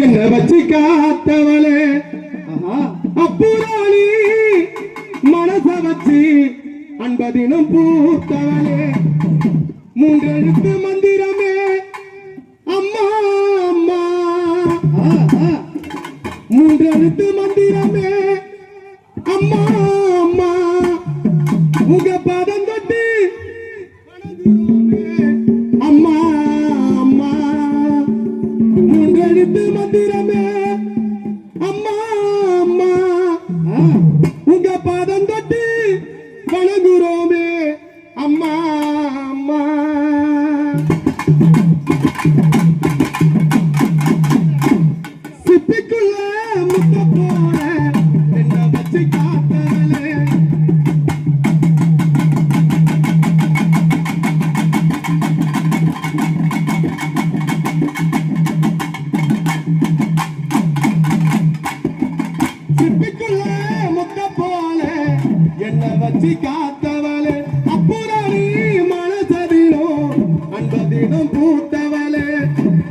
என்ன வச்சு காத்தவளே. அப்புறாளி மனச வச்சு அன்பதினம் பூத்தவளே. மூன்றெழுத்து மந்திரமே. வணங்குறோமே அம்மா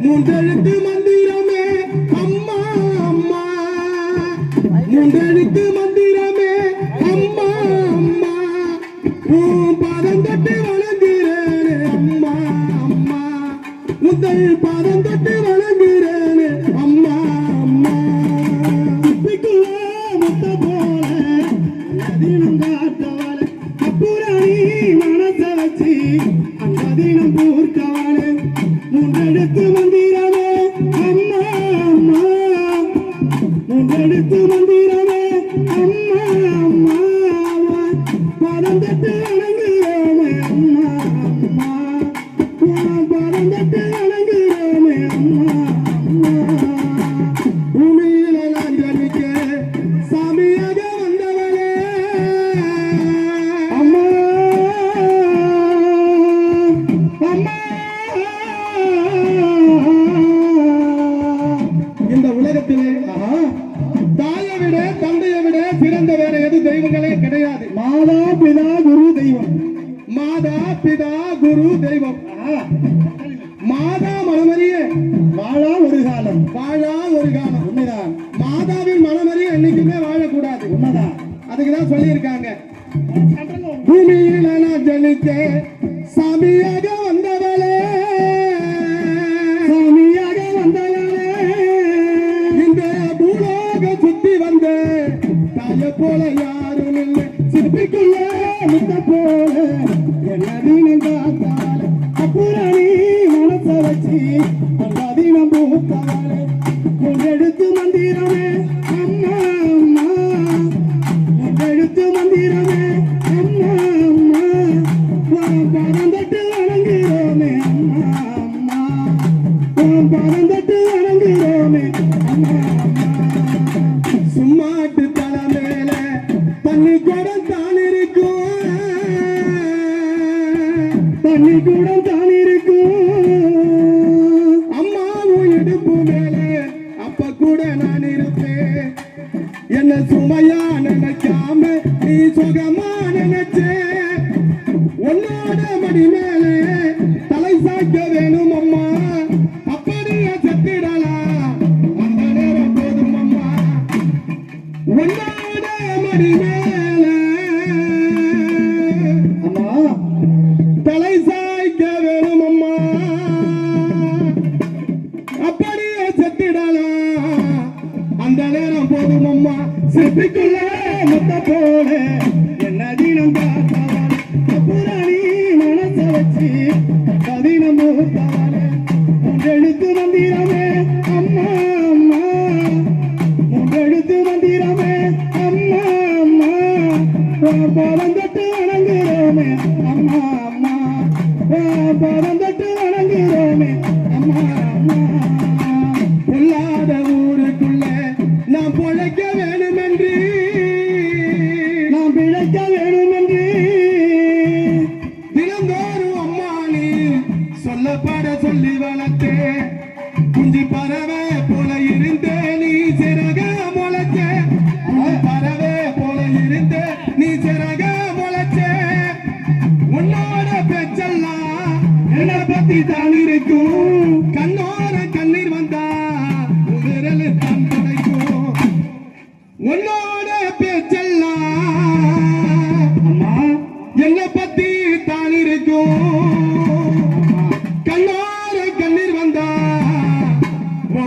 மூன்றெழுத்து மந்திரமே அம்மா அம்மா. மூன்றெழுத்து மந்திரமே அம்மா அம்மா. உன் பாதம் தொட்டு வணங்குறேனே அம்மா அம்மா. முதல் பாதம் தொட்டு வணங்குறேனே அம்மா அம்மா. முத்த போல அதினம் காத்தவள அப்புறாணி மனச வச்சு அந்த தினம் பூர்த்தவள மூன்றெடுத்து பிதா குரு தெய்வம். மாதா மனமறிய வாழா ஒரு காலம். வாழா ஒரு காலம். உண்மைதான். மாதாவின் மனமறிய என்னைக்குமே வாழக்கூடாது. உண்மைதான். அதுக்குதான் சொல்லியிருக்காங்க. பூமியில நான் ஜனிக்க சாமியாக வந்தவளே. சாமியாக வந்தவளே. இந்த பூலோக சுத்தி வந்த. தாய போல யாரும் இல்லை. சிற்பிக்குள்ள முத்த போ. என்ன தண்ணி கூட தான் இருக்கும் அம்மா உன் இடுப்பு மேலே அப்ப கூட நான் இருப்பேன். என்ன சுமையா நினைக்காம நீ சுகமா நினைச்சே உன்னோட மடி மேலே தலை சாய்க்க வேணும் அம்மா. அப்படியே செத்திடலாம். அந்த நேரம் போதும் அம்மா. உன்னோட மடி மேலே நேரம் போதும் அம்மா சிப்பிக்குள்ள முத்த போல என்ன தினம் பார்த்தவன் அப்புறாணி மனச வச்சு கதினம் மூத்தவளே மூன்றெழுத்து மந்திரமே அம்மா அம்மா. மூன்றெழுத்து மந்திரமே அம்மா அம்மா. பாலம் தொட்டு வணங்குறோமே அம்மா அம்மா. பாலம் விரல் தான் துடைக்கும் உன்னோட பேச்செல்லாம் அம்மா என்ன பத்தி தான் இருக்கும் கண்ணோர கண்ணீர் வந்தா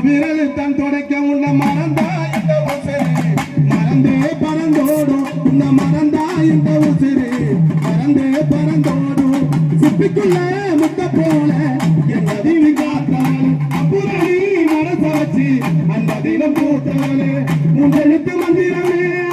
விரல் தான் துடைக்க உன்னை மறந்தா இந்த உசிறு மறந்தே பறந்தோடும் உன்னை மறந்தா இந்த உசிறு மறந்தே பறந்தோடும் சிப்பிக்குள்ள முத்த போல என் தினம் பூத்தவளே உன் எழுத்து மந்திரமே.